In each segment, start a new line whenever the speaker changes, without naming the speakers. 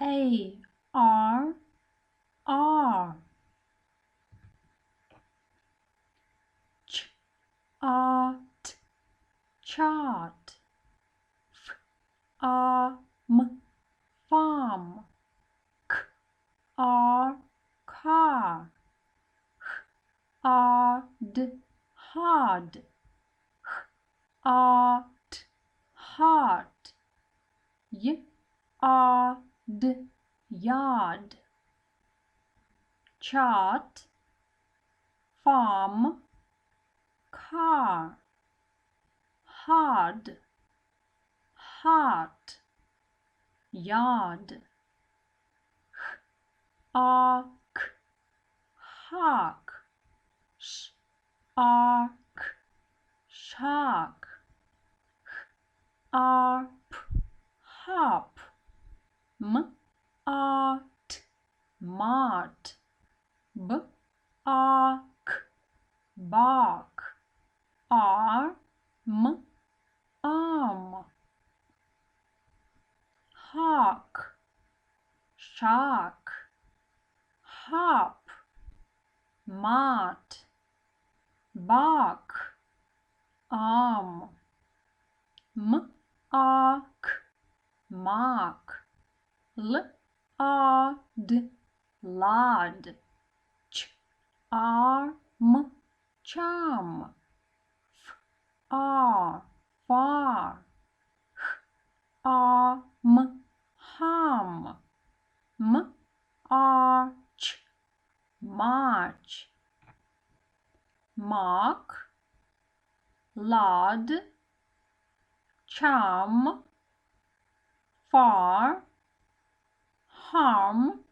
A R R. Ch art chart. F arm farm. K r car. H ard hard H art heart Y ard yard. Chart. Farm. Car. Hard. Heart. Yard. Ark. Hark. Sh. Ark. Shark Март, Б. Ак. Бак. Ар. М. Ам. Хак. Шак. Хап. Мат. Бак. Ам. М. Ак. Мак. Л. А. Д. lard ch arm charm f r far h arm harm m arch march mark lard charm far harm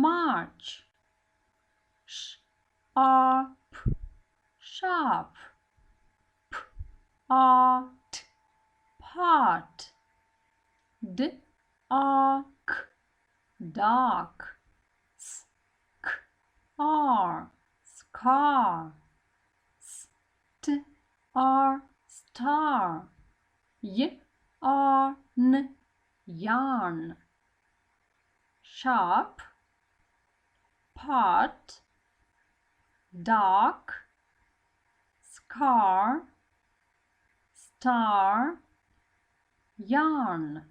march. Sharp. Sharp part. D ark dark. R scar. St r star. Y arn yarn. Sharp part dark scar star yarn